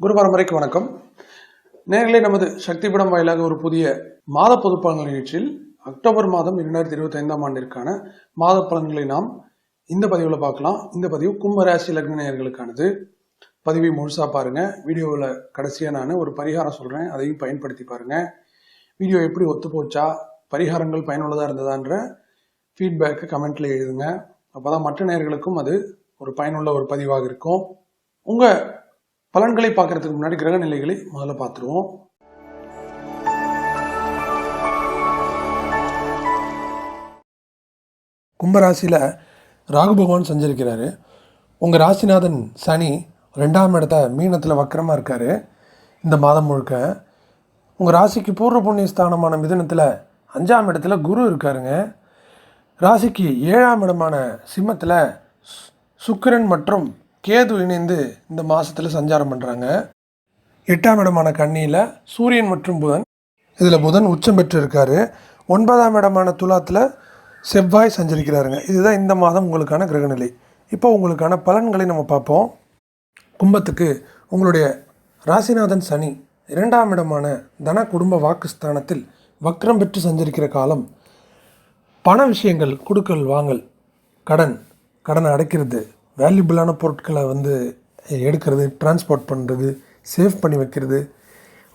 குரு பரம்பரைக்கு வணக்கம். நேர்களே நமது சக்தி படம் வாயிலாக ஒரு புதிய மாத பொதுப்பலன்கள் நிகழ்ச்சியில் அக்டோபர் மாதம் இரண்டாயிரத்தி இருபத்தி ஐந்தாம் ஆண்டிற்கான மாத பலன்களை நாம் இந்த பதிவில் பார்க்கலாம். இந்த பதிவு கும்பராசி லக்ன நேயர்களுக்கானது. பதிவை முழுசாக பாருங்க. வீடியோவில் கடைசியாக நான் ஒரு பரிகாரம் சொல்கிறேன் அதையும் பயன்படுத்தி பாருங்க. வீடியோ எப்படி ஒத்து போச்சா? பரிகாரங்கள் பயனுள்ளதாக இருந்ததான்ற ஃபீட்பேக்கை கமெண்ட்ல எழுதுங்க. அப்போதான் மற்ற நேர்களுக்கும் அது ஒரு பயனுள்ள ஒரு பதிவாக இருக்கும். உங்கள் பலன்களை பார்க்கறதுக்கு முன்னாடி கிரக நிலைகளை முதல்ல பார்த்துருவோம். கும்பராசியில் ராகு பகவான் சஞ்சரிக்கிறாரு. உங்கள் ராசிநாதன் சனி ரெண்டாம் இடத்த மீனத்தில் வக்கரமாக இருக்கார். இந்த மாதம் முழுக்க உங்கள் ராசிக்கு பூர்வ புண்ணிய ஸ்தானமான மிதனத்தில் அஞ்சாம் இடத்துல குரு இருக்காருங்க. ராசிக்கு ஏழாம் இடமான சிம்மத்தில் சு- சுக்கிரன் மற்றும் கேது இணைந்து இந்த மாதத்தில் சஞ்சாரம் பண்ணுறாங்க எட்டாம் இடமான கண்ணியில் சூரியன் மற்றும் புதன். இதில் புதன் உச்சம் பெற்று இருக்கார் ஒன்பதாம் இடமான துலாத்தில் செவ்வாய் சஞ்சரிக்கிறாருங்க. இதுதான் இந்த மாதம் உங்களுக்கான கிரகநிலை. இப்போ உங்களுக்கான பலன்களை நம்ம பார்ப்போம். கும்பத்துக்கு உங்களுடைய ராசிநாதன் சனி இரண்டாம் இடமான தன குடும்ப வாக்குஸ்தானத்தில் வக்ரம் பெற்று சஞ்சரிக்கிற காலம். பண விஷயங்கள் கொடுக்கல் வாங்கல் கடன் கடனை அடைக்கிறது. வேல்யூபிளான பொருட்களை வந்து எடுக்கிறது டிரான்ஸ்போர்ட் பண்ணுறது சேவ் பண்ணி வைக்கிறது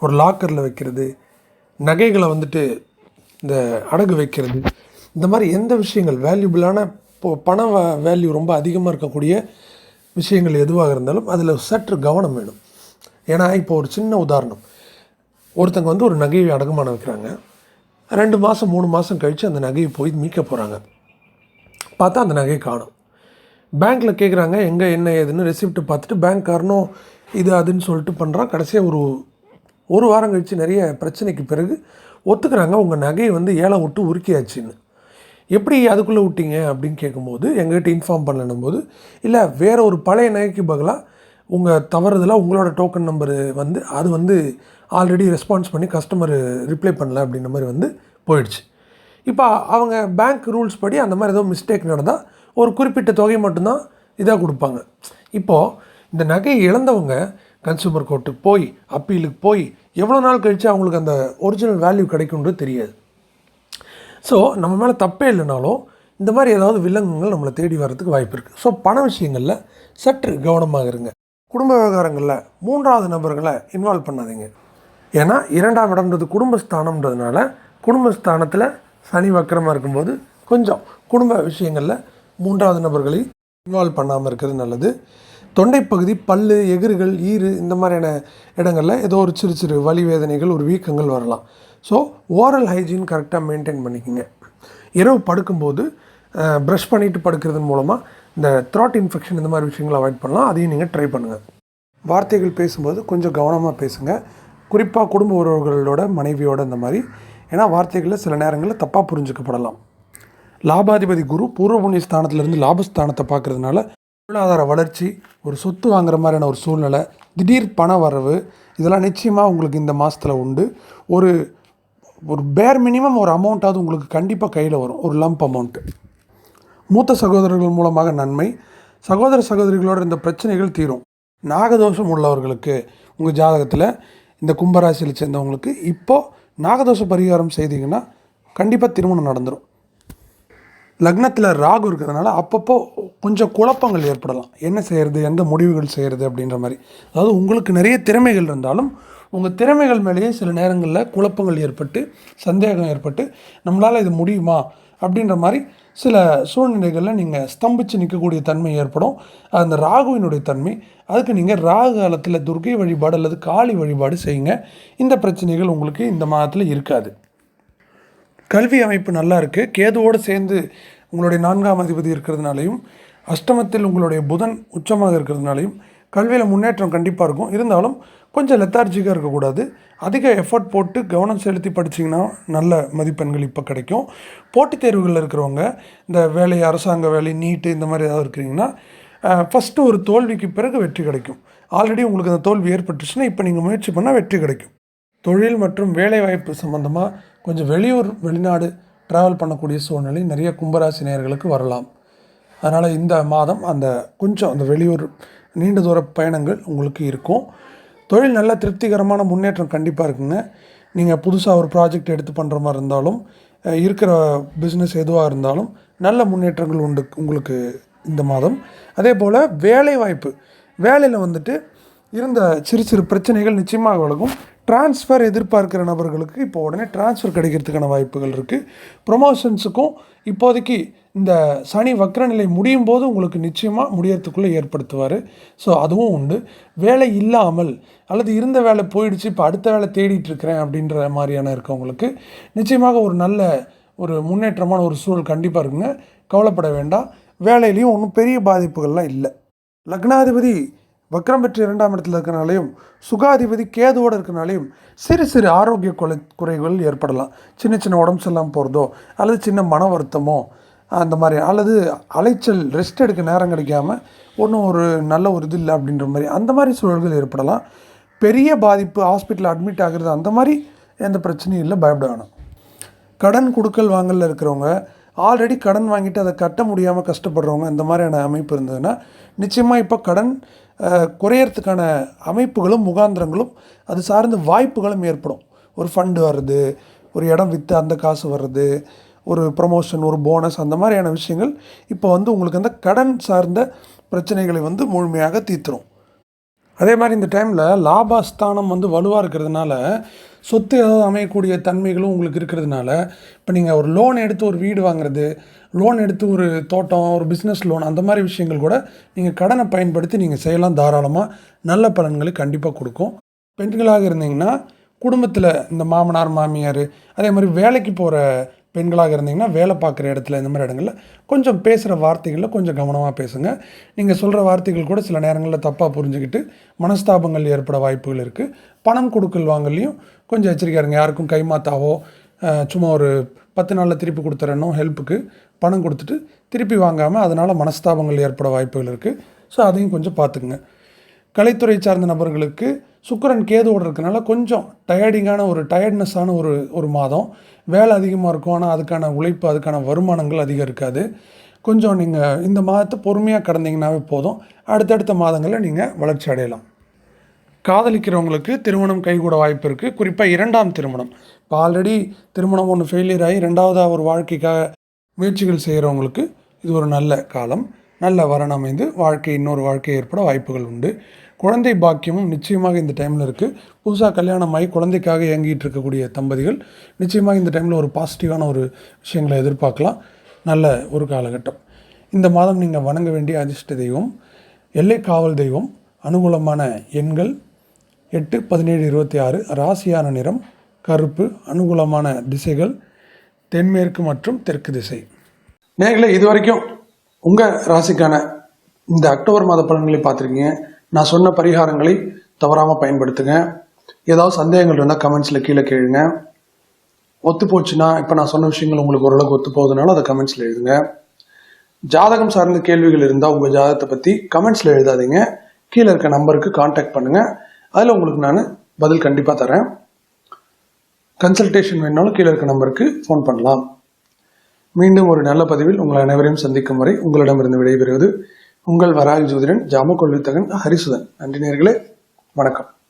ஒரு லாக்கரில் வைக்கிறது நகைகளை வந்துட்டு இந்த அடகு வைக்கிறது. இந்த மாதிரி எந்த விஷயங்கள்? வேல்யூபிளான இப்போ பண வேல்யூ ரொம்ப அதிகமாக இருக்கக்கூடிய விஷயங்கள் எதுவாக இருந்தாலும் அதில் சற்று கவனம் வேணும். ஏன்னா இப்போ ஒரு சின்ன உதாரணம். ஒருத்தங்க வந்து ஒரு நகையை அடகுமான வைக்கிறாங்க. ரெண்டு மாதம் மூணு மாதம் கழித்து அந்த நகையை போய் மீட்க போகிறாங்க பார்த்தா அந்த நகையை காணும். பேங்க்கில் கேட்குறாங்க எங்கே என்ன ஏதுன்னு ரெசிப்ட் பார்த்துட்டு பேங்க்காரனும் இது அதுன்னு சொல்லிட்டு பண்ணுறான் கடைசியாக ஒரு ஒரு வாரம் கழித்து நிறைய பிரச்சனைக்கு பிறகு ஒத்துக்கிறாங்க. உங்கள் நகையை வந்து ஏழை விட்டு உருக்கியாச்சுன்னு. எப்படி அதுக்குள்ளே விட்டீங்க? அப்படின்னு கேட்கும்போது எங்ககிட்ட இன்ஃபார்ம் பண்ணணும் போது இல்லை வேறு ஒரு பழைய நகைக்கு பதிலாக உங்கள் தவறுதலாக உங்களோட டோக்கன் நம்பரு வந்து அது வந்து ஆல்ரெடி ரெஸ்பான்ஸ் பண்ணி கஸ்டமர் ரிப்ளை பண்ணல. அப்படின்ற மாதிரி வந்து போயிடுச்சு. இப்போ அவங்க பேங்க் ரூல்ஸ் படி அந்த மாதிரி ஏதோ மிஸ்டேக் நடந்தால் ஒரு குறிப்பிட்ட தொகை மட்டும்தான் இதாக கொடுப்பாங்க. இப்போது இந்த நகையை இழந்தவங்க கன்சூமர் கோர்ட்டுக்கு போய் அப்பீலுக்கு போய் எவ்வளோ நாள் கழித்து அவங்களுக்கு அந்த ஒரிஜினல் வேல்யூ கிடைக்கும்ன்றது தெரியாது. ஸோ நம்ம மேலே தப்பே இல்லைனாலும் இந்த மாதிரி ஏதாவது வில்லங்கங்கள் நம்மளை தேடி வர்றதுக்கு வாய்ப்பு இருக்குது ஸோ பண விஷயங்களில் சற்று கவனமாக இருங்க. குடும்ப விவகாரங்களில் மூன்றாவது நபர்களை இன்வால்வ் பண்ணாதீங்க. ஏன்னா இரண்டாம் இடம்ன்றது குடும்பஸ்தானம்ன்றதுனால குடும்பஸ்தானத்தில் சனி வக்கரமாக இருக்கும்போது கொஞ்சம் குடும்ப விஷயங்களில் மூன்றாவது நபர்களை இன்வால்வ் பண்ணாமல் இருக்கிறது நல்லது. தொண்டைப்பகுதி பல்லு எகிர்கள் ஈறு இந்த மாதிரியான இடங்களில் ஏதோ ஒரு சிறு சிறு வலி வேதனைகள் ஒரு வீக்கங்கள் வரலாம். ஸோ ஓரல் ஹைஜீன் கரெக்டாக மெயின்டைன் பண்ணிக்கோங்க. இரவு படுக்கும்போது ப்ரஷ் பண்ணிட்டு படுக்கிறதன் மூலமாக இந்த த்ராட் இன்ஃபெக்ஷன் இந்த மாதிரி விஷயங்களை அவாய்ட் பண்ணலாம். அதையும் நீங்கள் ட்ரை பண்ணுங்கள் வார்த்தைகள் பேசும்போது கொஞ்சம் கவனமாக பேசுங்க. குறிப்பாக குடும்ப உறவுகளோட மனைவியோட இந்த மாதிரி. ஏன்னா வார்த்தைகளில் சில நேரங்களில் தப்பாக புரிஞ்சுக்கப்படலாம். லாபாதிபதி குரு பூர்வ புண்ணிய ஸ்தானத்திலிருந்து லாபஸ்தானத்தை பார்க்குறதுனால பொருளாதார வளர்ச்சி ஒரு சொத்து வாங்குற மாதிரியான ஒரு சூழ்நிலை திடீர் பண வரவு இதெல்லாம் நிச்சயமாக உங்களுக்கு இந்த மாதத்தில் உண்டு. ஒரு ஒரு பேர் மினிமம் ஒரு அமௌண்ட்டாவது உங்களுக்கு கண்டிப்பாக கையில் வரும் ஒரு லம்ப் அமௌண்ட்டு மூத்த சகோதரர்கள் மூலமாக நன்மை. சகோதர சகோதரிகளோட இந்த பிரச்சனைகள் தீரும். நாகதோஷம் உள்ளவர்களுக்கு உங்கள் ஜாதகத்தில் இந்த கும்பராசியில் சேர்ந்தவங்களுக்கு இப்போது நாகதோஷ பரிகாரம் செய்தீங்கன்னா கண்டிப்பாக திருமணம் நடந்துடும் லக்னத்தில் ராகு இருக்கிறதுனால அப்பப்போ கொஞ்சம் குழப்பங்கள் ஏற்படலாம். என்ன செய்கிறது எந்த முடிவுகள் செய்கிறது அப்படின்ற மாதிரி. அதாவது உங்களுக்கு நிறைய திறமைகள் இருந்தாலும் உங்கள் திறமைகள் மேலேயே சில நேரங்களில் குழப்பங்கள் ஏற்பட்டு சந்தேகம் ஏற்பட்டு நம்மளால் இது முடியுமா? அப்படின்ற மாதிரி சில சூழ்நிலைகளில் நீங்கள் ஸ்தம்பித்து நிற்கக்கூடிய தன்மை ஏற்படும். அந்த ராகுவினுடைய தன்மை. அதுக்கு நீங்கள் ராகு காலத்தில் துர்க்கை வழிபாடு அல்லது காளி வழிபாடு செய்யுங்க. இந்த பிரச்சனைகள் உங்களுக்கு இந்த மாதத்தில் இருக்காது. கல்வி அமைப்பு நல்லா இருக்குது கேதுவோடு சேர்ந்து உங்களுடைய நான்காம் அதிபதி இருக்கிறதுனாலையும் அஷ்டமத்தில் உங்களுடைய புதன் உச்சமாக இருக்கிறதுனாலையும் கல்வியில் முன்னேற்றம் கண்டிப்பாக இருக்கும். இருந்தாலும் கொஞ்சம் லெத்தார்ஜிக்காக இருக்கக்கூடாது. அதிக எஃபர்ட் போட்டு கவனம் செலுத்தி படிச்சிங்கன்னா நல்ல மதிப்பெண்கள் இப்போ கிடைக்கும். போட்டித் தேர்வுகளில் இருக்கிறவங்க இந்த வேலை அரசாங்க வேலை நீட்டு இந்த மாதிரி ஏதாவது இருக்கிறீங்கன்னா ஃபஸ்ட்டு ஒரு தோல்விக்கு பிறகு வெற்றி கிடைக்கும். ஆல்ரெடி உங்களுக்கு அந்த தோல்வி ஏற்பட்டுச்சுன்னா இப்போ நீங்கள் முயற்சி பண்ணால் வெற்றி கிடைக்கும். தொழில் மற்றும் வேலைவாய்ப்பு சம்மந்தமாக கொஞ்சம் வெளியூர் வெளிநாடு ட்ராவல் பண்ணக்கூடிய சூழ்நிலை நிறைய கும்பராசி நேயர்களுக்கு வரலாம். அதனால் இந்த மாதம் அந்த கொஞ்சம் அந்த வெளியூர் நீண்ட தூர பயணங்கள் உங்களுக்கு இருக்கும். தொழில் நல்ல திருப்திகரமான முன்னேற்றம் கண்டிப்பாக இருக்குங்க. நீங்கள் புதுசாக ஒரு ப்ராஜெக்ட் எடுத்து பண்ணுற மாதிரி இருந்தாலும் இருக்கிற பிஸ்னஸ் எதுவாக இருந்தாலும் நல்ல முன்னேற்றங்கள் உண்டு உங்களுக்கு இந்த மாதம். அதே போல் வேலை வாய்ப்பு வேலையில் வந்துட்டு இருந்த சிறு சிறு பிரச்சனைகள் நிச்சயமாக விலகும். ட்ரான்ஸ்ஃபர் எதிர்பார்க்கிற நபர்களுக்கு இப்போ உடனே ட்ரான்ஸ்ஃபர் கிடைக்கிறதுக்கான வாய்ப்புகள் இருக்குது ப்ரொமோஷன்ஸுக்கும் இப்போதைக்கு இந்த சனி வக்ரநிலை முடியும் போது உங்களுக்கு நிச்சயமாக முடியறதுக்குள்ளே ஏற்படுத்துவார். ஸோ அதுவும் உண்டு. வேலை இல்லாமல் அல்லது இருந்த வேலை போயிடுச்சு இப்போ அடுத்த வேலை தேடிட்டு இருக்கிறேன் அப்படின்ற மாதிரியான இருக்கவங்களுக்கு நிச்சயமாக ஒரு நல்ல ஒரு முன்னேற்றமான ஒரு சூழல் கண்டிப்பாக இருக்குங்க. கவலைப்பட வேண்டாம். வேலையிலையும் ஒன்றும் பெரிய பாதிப்புகள்லாம் இல்லை. லக்னாதிபதி வக்ரம் பெற்ற இரண்டாம் இடத்துல இருக்கிறனாலையும் சுகாதிபதி கேதுவோடு இருக்கிறனாலையும் சிறு சிறு ஆரோக்கிய குறை குறைகள் ஏற்படலாம். சின்ன சின்ன உடம்பு சரியில்லாமல் போகிறதோ அல்லது சின்ன மன வருத்தமோ அந்த மாதிரி அல்லது அலைச்சல் ரெஸ்ட் எடுக்க நேரம் கிடைக்காம ஒன்றும் ஒரு நல்ல ஒரு இது இல்லை அப்படின்ற மாதிரி அந்த மாதிரி சூழல்கள் ஏற்படலாம். பெரிய பாதிப்பு ஹாஸ்பிட்டலில் அட்மிட் ஆகுறது அந்த மாதிரி எந்த பிரச்சனையும் இல்லை பயப்பட வேணும் கடன் கொடுக்கல் வாங்கலில் இருக்கிறவங்க ஆல்ரெடி கடன் வாங்கிட்டு அதை கட்ட முடியாமல் கஷ்டப்படுறவங்க இந்த மாதிரியான அமைப்பு இருந்ததுன்னா நிச்சயமாக இப்போ கடன் குறையறதுக்கான அமைப்புகளும் முகாந்திரங்களும் அது சார்ந்த வாய்ப்புகளும் ஏற்படும். ஒரு ஃபண்டு வர்றது ஒரு இடம் விற்று அந்த காசு வர்றது ஒரு ப்ரமோஷன் ஒரு போனஸ் அந்த மாதிரியான விஷயங்கள் இப்போ வந்து உங்களுக்கு அந்த கடன் சார்ந்த பிரச்சனைகளை வந்து முழுமையாக தீர்த்துரும். அதே மாதிரி இந்த டைமில் லாபஸ்தானம் வந்து வலுவாக இருக்கிறதுனால சொத்து ஏதாவது அமையக்கூடிய தன்மைகளும் உங்களுக்கு இருக்கிறதுனால இப்போ நீங்கள் ஒரு லோன் எடுத்து ஒரு வீடு வாங்குறது லோன் எடுத்து ஒரு தோட்டம் ஒரு பிஸ்னஸ் லோன் அந்த மாதிரி விஷயங்கள் கூட நீங்கள் கடனை பயன்படுத்தி நீங்கள் செய்யலாம் தாராளமாக நல்ல பலன்களை கண்டிப்பாக கொடுக்கும். பெண்களாக இருந்தீங்கன்னா குடும்பத்தில் இந்த மாமனார் மாமியார் அதே மாதிரி வேலைக்கு போகிற பெண்களாக இருந்தீங்கன்னா வேலை பார்க்குற இடத்துல இந்த மாதிரி இடங்களில் கொஞ்சம் பேசுகிற வார்த்தைகளில் கொஞ்சம் கவனமாக பேசுங்க. நீங்கள் சொல்கிற வார்த்தைகள் கூட சில நேரங்களில் தப்பாக புரிஞ்சுக்கிட்டு மனஸ்தாபங்கள் ஏற்பட வாய்ப்புகள் இருக்குது பணம் கொடுக்கல் வாங்கலையும் கொஞ்சம் எச்சரிக்கையா இருங்க. யாருக்கும் கைமாத்தாவோ சும்மா ஒரு பத்து நாளில் திருப்பி கொடுத்துறணும் ஹெல்ப்புக்கு பணம் கொடுத்துட்டு திருப்பி வாங்காமல் அதனால் மனஸ்தாபங்கள் ஏற்பட வாய்ப்புகள் இருக்குது ஸோ அதையும் கொஞ்சம் பார்த்துக்குங்க. கலைத்துறை சார்ந்த நபர்களுக்கு சுக்கரன் கேதுவோடு இருக்கனால கொஞ்சம் டயர்டிங்கான ஒரு டயர்ட்னஸான ஒரு ஒரு மாதம். வேலை அதிகமாக இருக்கும் ஆனால் அதுக்கான உழைப்பு அதுக்கான வருமானங்கள் அதிகம் இருக்காது. கொஞ்சம் நீங்கள் இந்த மாதத்தை பொறுமையாக கடந்தீங்கன்னாவே போதும். அடுத்தடுத்த மாதங்களில் நீங்கள் வளர்ச்சி அடையலாம். காதலிக்கிறவங்களுக்கு திருமணம் கைகூட வாய்ப்பு இருக்குது குறிப்பாக இரண்டாம் திருமணம். இப்போ ஆல்ரெடி திருமணம் ஒன்று ஃபெயிலியர் ஆகி ரெண்டாவதாக ஒரு வாழ்க்கைக்காக முயற்சிகள் செய்கிறவங்களுக்கு இது ஒரு நல்ல காலம். நல்ல வரன் அமைந்து வாழ்க்கை இன்னொரு வாழ்க்கை ஏற்பட வாய்ப்புகள் உண்டு. குழந்தை பாக்கியமும் நிச்சயமாக இந்த டைமில் இருக்குது புதுசாக கல்யாணம் ஆகி குழந்தைக்காக இயங்கிட்டு இருக்கக்கூடிய தம்பதிகள் நிச்சயமாக இந்த டைமில் ஒரு பாசிட்டிவான ஒரு விஷயங்களை எதிர்பார்க்கலாம். நல்ல ஒரு காலகட்டம். இந்த மாதம் நீங்கள் வணங்க வேண்டிய அதிர்ஷ்ட தெய்வம் எல்லை காவல் தெய்வம் அனுகூலமான எண்கள் எட்டு பதினேழு இருபத்தி ஆறு ராசியான நிறம் கருப்பு அனுகூலமான திசைகள் தென்மேற்கு மற்றும் தெற்கு திசை. நேர்களை இது வரைக்கும் உங்கள் ராசிக்கான இந்த அக்டோபர் மாத பலன்களை பார்த்துருக்கீங்க. நான் சொன்ன பரிகாரங்களை தவறாமல் பயன்படுத்துங்க. ஏதாவது சந்தேகங்கள் இருந்தால் கமெண்ட்ஸில் கீழே கேளுங்க. ஒத்து போச்சுன்னா இப்போ நான் சொன்ன விஷயங்கள் உங்களுக்கு ஓரளவுக்கு ஒத்து போகுதுனால அதை கமெண்ட்ஸில் எழுதுங்க. ஜாதகம் சார்ந்த கேள்விகள் இருந்தால் உங்கள் ஜாதகத்தை பற்றி கமெண்ட்ஸில் எழுதாதீங்க. கீழே இருக்க நம்பருக்கு காண்டாக்ட் பண்ணுங்கள் அதில் உங்களுக்கு நான் பதில் கண்டிப்பாக தரேன். கன்சல்டேஷன் வேணாலும் கீழே இருக்க நம்பருக்கு ஃபோன் பண்ணலாம். மீண்டும் ஒரு நல்ல பதிவில் உங்கள் அனைவரையும் சந்திக்கும் வரை உங்களிடமிருந்து விடைபெறுவது உங்கள் வராக ஜோதிடன் ஜாம கொள்வித்தகன் ஹரிசுதன். நன்றி நேர்களே. வணக்கம்.